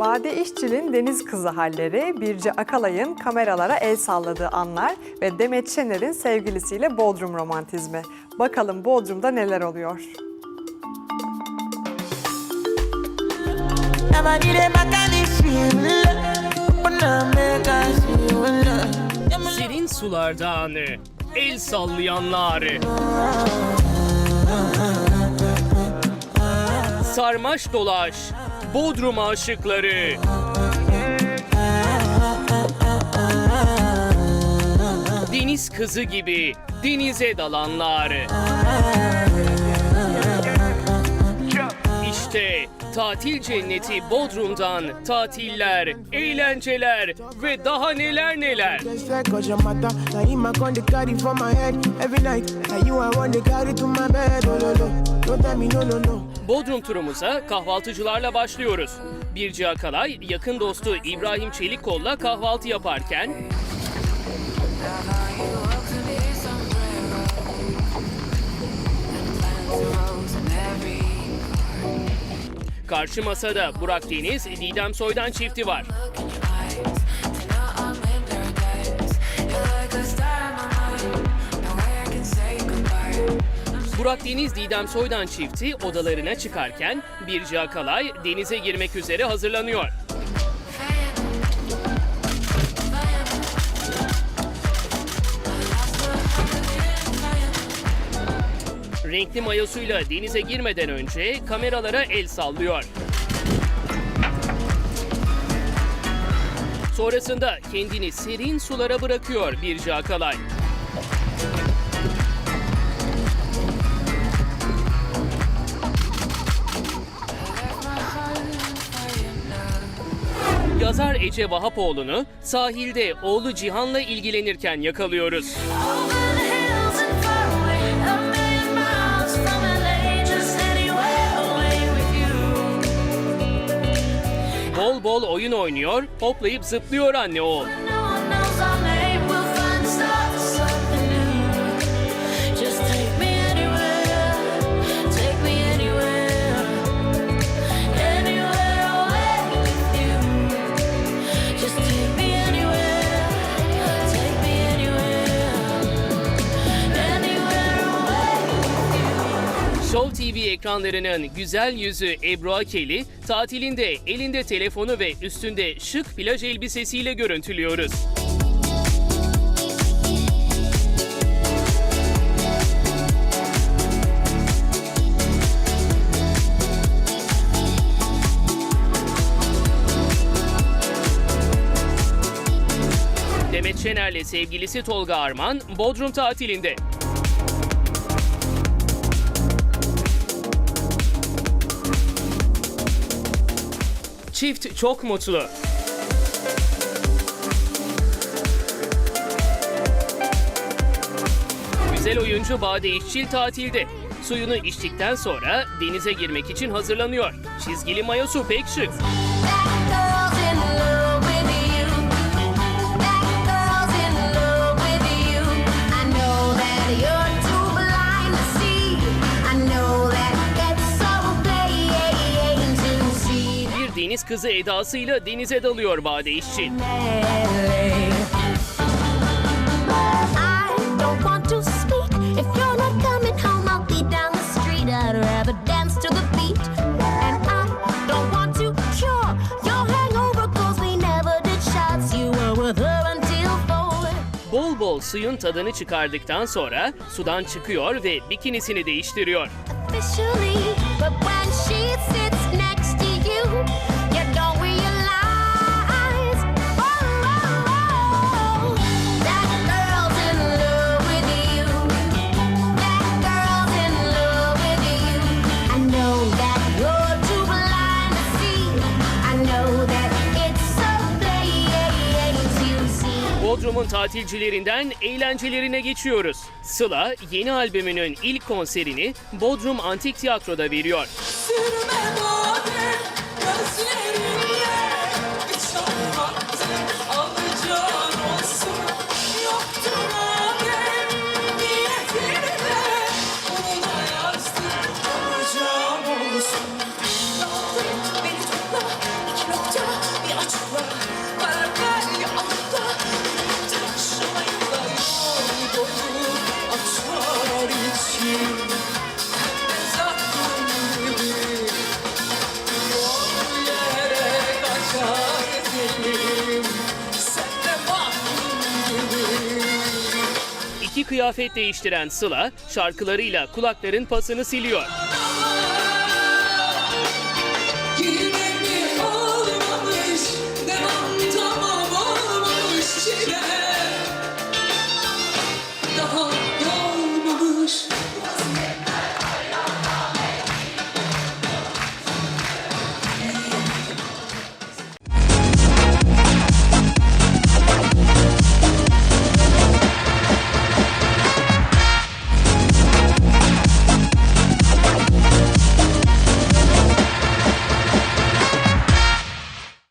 Bade İşçil'in deniz kızı halleri, Birce Akalay'ın kameralara el salladığı anlar ve Demet Şener'in sevgilisiyle Bodrum romantizmi. Bakalım Bodrum'da neler oluyor? Serin sularda anı, el sallayanları. Sarmaş dolaş, Bodrum aşıkları. Deniz kızı gibi denize dalanlar. İşte tatil cenneti Bodrum'dan tatiller, eğlenceler ve daha neler neler. Bodrum turumuza kahvaltıcılarla başlıyoruz. Birci Akalay yakın dostu İbrahim Çelikkol'la kahvaltı yaparken Karşı masada Burak Deniz, Didem Soydan çifti var. Burak Deniz Didem Soydan çifti odalarına çıkarken Birci Akalay denize girmek üzere hazırlanıyor. Renkli mayosuyla denize girmeden önce kameralara el sallıyor. Sonrasında kendini serin sulara bırakıyor Birci Akalay. Ece Vahapoğlu'nu sahilde oğlu Cihan'la ilgilenirken yakalıyoruz. Bol bol oyun oynuyor, hoplayıp zıplıyor anne oğul. Show TV ekranlarının güzel yüzü Ebru Akeli, tatilinde elinde telefonu ve üstünde şık plaj elbisesiyle görüntülüyoruz. Demet Şener'le sevgilisi Tolga Arman, Bodrum tatilinde. Çift çok mutlu. Güzel oyuncu Bade İşçil tatilde. Suyunu içtikten sonra denize girmek için hazırlanıyor. Çizgili mayosu pek şık. You were with her until four. Bol bol suyun tadını çıkardıktan sonra sudan çıkıyor ve bikinisini değiştiriyor. officially. Bodrum'un tatilcilerinden eğlencelerine geçiyoruz. Sıla yeni albümünün ilk konserini Bodrum Antik Tiyatro'da veriyor. Sürme bade gözlerine kıyafet değiştiren Sıla şarkılarıyla kulakların pasını siliyor.